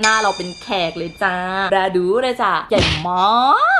หน้าเราเป็นแขกเลยจ้าราดูเลยจ้ะใหญ่มา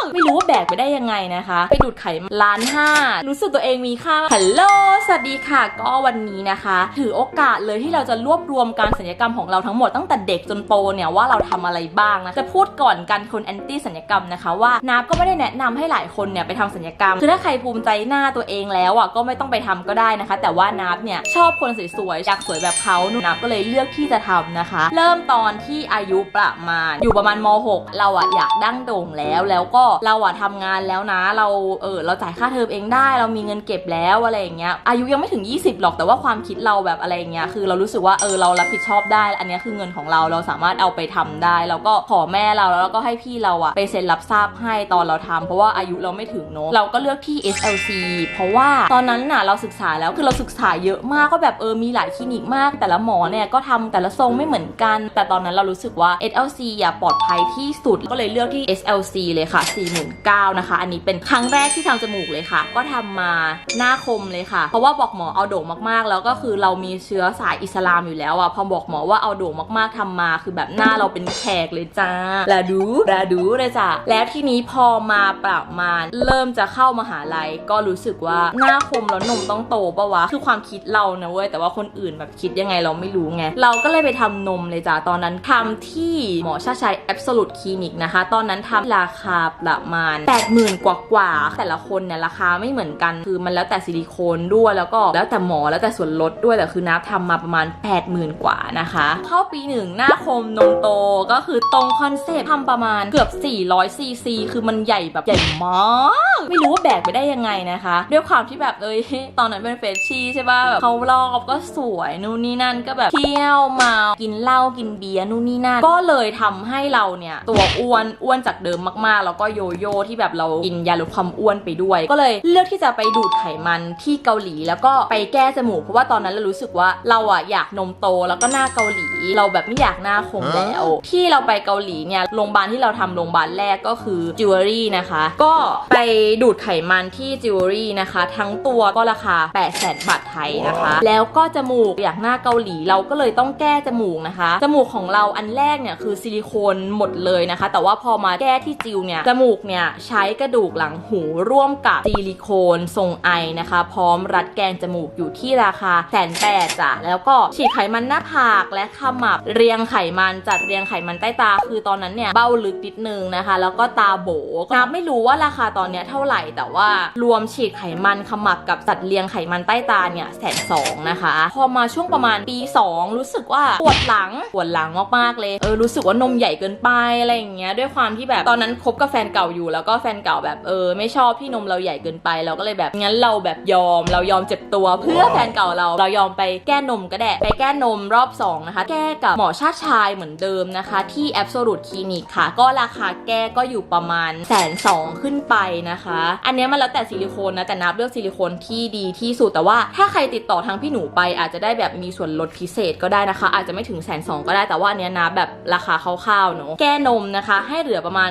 กไม่รู้ว่าแบกไปได้ยังไงนะคะ ไปดูดไขมันล้านห้ารู้สึกตัวเองมีค่าฮัลโหลสวัสดีค่ะ ก็วันนี้นะคะ ถือโอกาสเลยที่เราจะรวบรวมการสัญญกรรมของเราทั้งหมดตั้งแต่เด็กจนโตเนี่ยว่าเราทำอะไรบ้างนะจะพูดก่อนกันคนแอนตี้สัญญกรรมนะคะว่านาบก็ไม่ได้แนะนำให้หลายคนเนี่ยไปทำสัญญกรรม คือถ้าใครภูมิใจหน้าตัวเองแล้วอะก็ไม่ต้องไปทำก็ได้นะคะ แต่ว่านาบเนี่ยชอบคนสวยๆอยากสวยแบบเขานาบก็เลยเลือกที่จะทำนะคะ เริ่มตอนที่อาายุประมาณ อยู่ประมาณม .6 เราอะอยากดั้งโด่งแล้ว แล้วก็เราอะทำงานแล้วนะ เราเออเราจ่ายค่าเทอมเองได้ เรามีเงินเก็บแล้วอะไรอย่างเงี้ย อายุยังไม่ถึง 20 หรอก แต่ว่าความคิดเราแบบอะไรอย่างเงี้ย คือเรารู้สึกว่าเออเรารับผิดชอบได้ อันนี้คือเงินของเรา เราสามารถเอาไปทำได้ แล้วก็ขอแม่เราแล้วก็ให้พี่เราอะไปเซ็นรับทราบให้ตอนเราทำเพราะว่าอายุเราไม่ถึงเนอะเราก็เลือกที่ SLC เพราะว่าตอนนั้นน่ะเราศึกษาแล้ว คือเราศึกษาเยอะมาก ก็แบบเออมีหลายคลินิกมาก แต่ละหมอเนี่ยก็ทำแต่ละทรงไม่เหมือนกัน แต่ตอนนั้นเรารู้สึกว่า SLC อย่าปลอดภัยที่สุด ก็เลยเลือกที่ SLC เลยค่ะ 49,000นะคะ อันนี้เป็นครั้งแรกที่ทำจมูกเลยค่ะ ก็ทำมาหน้าคมเลยค่ะ เพราะว่าบอกหมอเอาโด่งมากๆ แล้วก็คือเรามีเชื้อสายอิสลามอยู่แล้วอะพอบอกหมอว่าเอาโด่งมากๆทำมา คือแบบหน้าเราเป็นแขกเลยจ้าลาดูลาดูเลยจ้ะแล้วทีนี้พอมาประมาณ เริ่มจะเข้ามหาลัยก็รู้สึกว่าหน้าคมแล้วนมต้องโตปะวะคือความคิดเรานะเว้ยแต่ว่าคนอื่นแบบคิดยังไงเราไม่รู้ไงเราก็เลยไปทำนมเลยจ้ะตอนนั้นทำที่หมอชาชัย Absolute Clinic นะคะ ตอนนั้นทำราคาประมาณ 80,000 กว่ากว่า แต่ละคนเนี่ยราคาไม่เหมือนกัน คือมันแล้วแต่ซิลิโคนด้วย แล้วก็แล้วแต่หมอแล้วแต่ส่วนลดด้วย แต่คือนับทำมาประมาณ 80,000 กว่านะคะ เข้าปีหนึ่งหน้าคมนมโตก็คือตรงคอนเซ็ปต์ทำประมาณเกือบ400ซีซีคือมันใหญ่แบบใหญ่มาก ไม่รู้ว่าแบกไปได้ยังไงนะคะ ด้วยความที่แบบเอ้ยตอนนั้นเป็นเฟรชชี่ใช่ป่ะแบบเขารอบก็สวยนู่นนี่นั่นก็แบบเที่ยวเมากินเหล้ากินเบียร์นู่นนี่นั่นก็เลยทำให้เราเนี่ย ตัวอ้วนอ้วนจากเดิมมากๆ แล้วก็โยโย่ที่แบบเรากินยาลดความอ้วนไปด้วย ก็เลยเลือกที่จะไปดูดไขมันที่เกาหลี แล้วก็ไปแก้จมูกเพราะว่าตอนนั้นเรารู้สึกว่าเราอะอยากนมโตแล้วก็หน้าเกาหลี เราแบบไม่อยากหน้าคมแล้ว ที่เราไปเกาหลีเนี่ยโรงพยาบาลที่เราทำโรงพยาบาลแรกก็คือจิวเวลรี่นะคะ ก็ไปดูดไขมันที่จิวเวลรี่นะคะ ทั้งตัวก็ราคา8 0 0 0 0 0บาทไทยนะคะ แล้วก็จมูกอยากหน้าเกาหลีเราก็เลยต้องแก้จมูกนะคะ จมูกของเราอันแรกเนี่ยคือซิลิโคนหมดเลยนะคะ แต่ว่าพอมาแก้ที่จิวเนี่ยจมูกเนี่ยใช้กระดูกหลังหูร่วมกับซิลิโคนทรงไอนะคะ พร้อมรัดแกนจมูกอยู่ที่ราคาแสนแปดจ้ะแล้วก็ฉีดไขมันหน้าผากและขมับเรียงไขมันจัดเรียงไขมันใต้ตา คือตอนนั้นเนี่ยเบ้าลึกนิดนึงนะคะ แล้วก็ตาโบนับไม่รู้ว่าราคาตอนเนี้ยเท่าไหร่ แต่ว่ารวมฉีดไขมันขมับกับจัดเรียงไขมันใต้ตาเนี่ยแสนสองนะคะ พอมาช่วงประมาณปี 2 รู้สึกว่าปวดหลังปวดหลังมากๆเลยเออรู้สึกว่านมใหญ่เกินไปอะไรอย่างเงี้ยด้วยความที่แบบตอนนั้นคบกับแฟนเก่าอยู่ แล้วก็แฟนเก่าแบบเออไม่ชอบที่นมเราใหญ่เกินไปเราก็เลยแบบงั้นเราแบบยอมเรายอมเจ็บตัวเพื่อแฟนเก่าเราเรายอมไปแก้นมก็ได้ไปแก้นมรอบสองนะคะแก้กับหมอชาติชายเหมือนเดิมนะคะ ที่ Absolute Clinic ค่ะ ก็ราคาแก้ก็อยู่ประมาณแสนสองขึ้นไปนะคะอันเนี้ยมันแล้วแต่ซิลิโคนนะ แต่นับเลือกซิลิโคนที่ดีที่สุด แต่ว่าถ้าใครติดต่อทางพี่หนูไป อาจจะได้แบบมีส่วนลดพิเศษก็ได้นะคะ อาจจะไม่ถึงแสนสองก็ได้ แต่ว่าอันเนี้ยนะแบบราคาคร่าวๆเนอะแก้นมนะคะ ให้เหลือประมาณ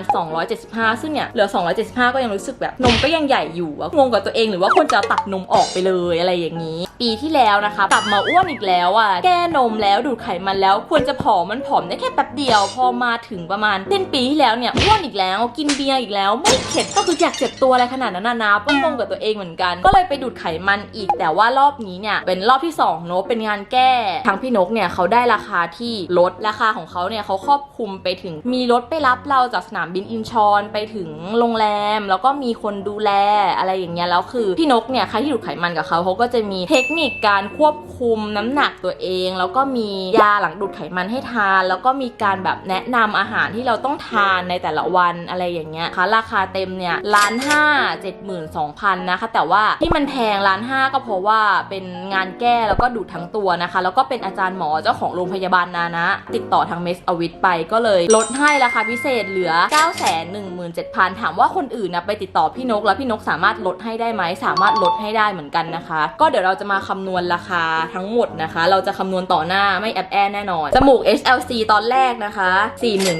275 ซึ่งเนี่ย เหลือ 275 ก็ยังรู้สึกแบบนมก็ยังใหญ่อยู่อะงงกับตัวเองหรือว่าควรจะตัดนมออกไปเลยอะไรอย่างนี้ ปีที่แล้วนะคะกลับมาอ้วนอีกแล้วอะแก้นมแล้วดูดไขมันแล้วควรจะผอมมันผอมได้แค่แป๊บเดียว พอมาถึงประมาณสิ้นปีที่แล้วเนี่ยอ้วนอีกแล้ว กินเบียร์อีกแล้ว ไม่เข็ดก็คืออยากเจ็บตัวอะไรขนาดนั้นนะนะก็งงกับตัวเองเหมือนกัน ก็เลยไปดูดไขมันอีก แต่ว่ารอบนี้เนี่ยเป็นรอบที่2เนอะเป็นงานแก้ทางพี่นกเนี่ยเขาได้ราคาที่ลดราคาของเขาเนี่ยเขาครอบคลุมไปถึง มีรถไปรับเราจากสนามบินอินชอนไปถึงโรงแรม แล้วก็มีคนดูแลอะไรอย่างเงี้ยแล้วคือพี่นกเนี่ยใครที่ดูดไขมันกับเขาเขาก็จะมีเทคนิคการควบคุมน้ำหนักตัวเอง แล้วก็มียาหลังดูดไขมันให้ทาน แล้วก็มีการแบบแนะนำอาหารที่เราต้องทานในแต่ละวันอะไรอย่างเงี้ยคะราคาเต็มเนี่ยล้านห้าเจ็ดหมื่นสองพันนะคะ แต่ว่าที่มันแพงล้านห้าก็เพราะว่าเป็นงานแก้แล้วก็ดูดทั้งตัวนะคะ แล้วก็เป็นอาจารย์หมอเจ้าของโรงพยาบาลนานะ ติดต่อทางเมสอวิทไปก็เลยลดให้ราคาพิเศษเหลือ 9 1 7 0 0 0 ถามว่าคนอื่นนะไปติดต่อพี่นก แล้วพี่นกสามารถลดให้ได้ไหมสามารถลดให้ได้เหมือนกันนะคะ ก็เดี๋ยวเราจะมาคำนวณราคาทั้งหมดนะคะ เราจะคำนวณต่อหน้าไม่แอบแอนแน่นอนจมูก HLC ตอนแรกนะคะ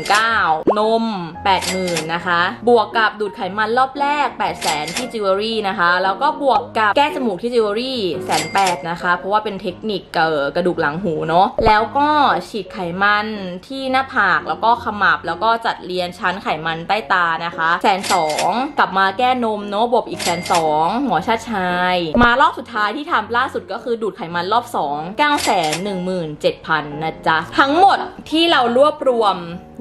49,000นม 80,000นะคะ บวกกับดูดไขมันรอบแรกแก800,000ที่จิวเวลรี่นะคะ แล้วก็บวกกับแก้จมูกที่จิวเวลรี่แสนแปดนะคะ เพราะว่าเป็นเทคนิคเกิกระดูกหลังหูเนาะแล้วก็ฉีดไขมันที่หน้าผากแล้วก็ขมับแล้วก็จัดเรียนชั้นไขมันใต้ตานะคะแสนสองกลับมาแก้นมเนาะบวกอีกแสนสองหมอชาชาย มารอบสุดท้ายที่ทำล่าสุดก็คือดูดไขมันรอบ2 9 1 7 0 0 0นะจ๊ะ ทั้งหมดที่เรารวบรวม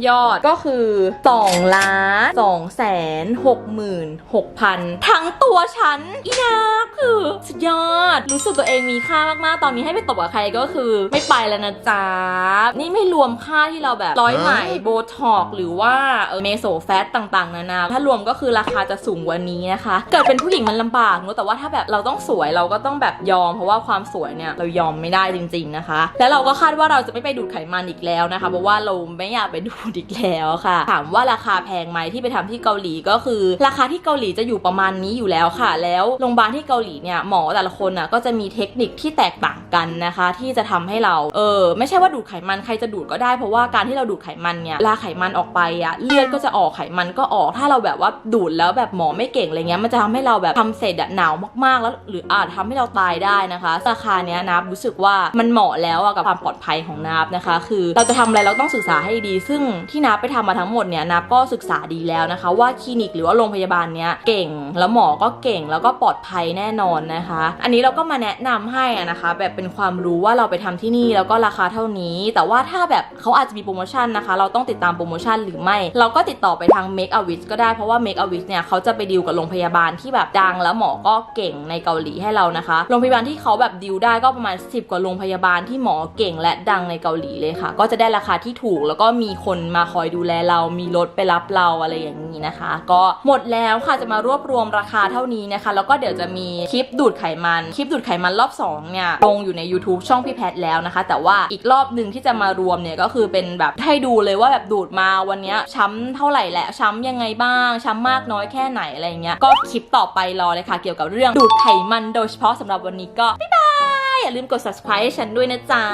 ยอดก็คือ2ล้าน2 6 6 0 0 0 6,000 ทั้งตัวฉันอีนาคือสุดยอด รู้สึกตัวเองมีค่ามากๆ ตอนนี้ให้ไปตบกับใครก็คือ ไม่ไปแล้วนะจ๊ะ นี่ไม่รวมค่าที่เราแบบร้อยไหมโบท็อกหรือว่าเมโซแฟตต่างๆ นานา ถ้ารวมก็คือราคาจะสูงกว่านี้นะคะ เกิดเป็นผู้หญิงมันลำบากเนอะแต่ว่าถ้าแบบเราต้องสวยเราก็ต้องแบบยอม เพราะว่าความสวยเนี่ยเรายอมไม่ได้จริง ๆนะคะ แล้วเราก็คาดว่าเราจะไม่ไปดูดไขมันอีกแล้วนะคะ เพราะว่าเราไม่อยากไปดูดอีกแล้วค่ะ ถามว่าราคาแพงไหมที่ไปทำที่เกาหลีก็คือ ราคาที่เกาหลีหลีจะอยู่ประมาณนี้อยู่แล้วค่ะ แล้วโรงพยาบาลที่เกาหลีเนี่ยหมอแต่ละคนอะก็จะมีเทคนิคที่แตกต่างกันนะคะ ที่จะทำให้เราเออไม่ใช่ว่าดูดไขมันใครจะดูดก็ได้เพราะว่าการที่เราดูดไขมันเนี่ยลาไขมันออกไปอะเลือดก็จะออกไขมันก็ออกถ้าเราแบบว่าดูดแล้วแบบหมอไม่เก่งอะไรเงี้ยมันจะทำให้เราแบบทำเสร็จอะหนาวมากๆ แล้วหรืออาจทำให้เราตายได้นะคะราคาเนี้ยนับรู้สึกว่ามันเหมาะแล้วอะกับความปลอดภัยของนับนะคะ คือเราจะทำอะไรเราต้องศึกษาให้ดี ซึ่งที่นับไปทำมาทั้งหมดเนี่ยนับก็ศึกษาดีแล้วนะคะ ว่าคลินิกหรือว่าโรงพยาบาลเนี้ยเก่งแล้วหมอก็เก่งแล้วก็ปลอดภัยแน่นอนนะคะ อันนี้เราก็มาแนะนำให้นะคะ แบบเป็นความรู้ว่าเราไปทำที่นี่แล้วก็ราคาเท่านี้ แต่ว่าถ้าแบบเขาอาจจะมีโปรโมชั่นนะคะ เราต้องติดตามโปรโมชั่นหรือไม่ เราก็ติดต่อไปทาง Make a Wish ก็ได้เพราะว่า Make a Wish เนี่ยเขาจะไปดีลกับโรงพยาบาลที่แบบดัง แล้วหมอก็เก่งในเกาหลีให้เรานะคะโรงพยาบาลที่เขาแบบดีลได้ก็ประมาณ 10 กว่าโรงพยาบาลที่หมอเก่งและดังในเกาหลีเลยค่ะ ก็จะได้ราคาที่ถูกแล้วก็มีคนมาคอยดูแลเรา มีรถไปรับเราอะไรอย่างนี้นะคะ ก็หมดแล้วค่ะจะมารวบรวมราคาเท่านี้นะคะ แล้วก็เดี๋ยวจะมีคลิปดูดไขมัน คลิปดูดไขมันรอบสองเนี่ยลงอยู่ใน YouTube ช่องพี่แพทแล้วนะคะ แต่ว่าอีกรอบหนึ่งที่จะมารวมเนี่ยก็คือเป็นแบบให้ดูเลยว่าแบบดูดมาวันนี้ช้ำเท่าไหร่แหละช้ำยังไงบ้างช้ำมากน้อยแค่ไหนอะไรเงี้ยก็คลิปต่อไปรอเลยค่ะ เกี่ยวกับเรื่องดูดไขมันโดยเฉพาะสำหรับวันนี้ก็บ๊ายบายอย่าลืมกด subscribe ให้ฉันด้วยนะจ๊ะ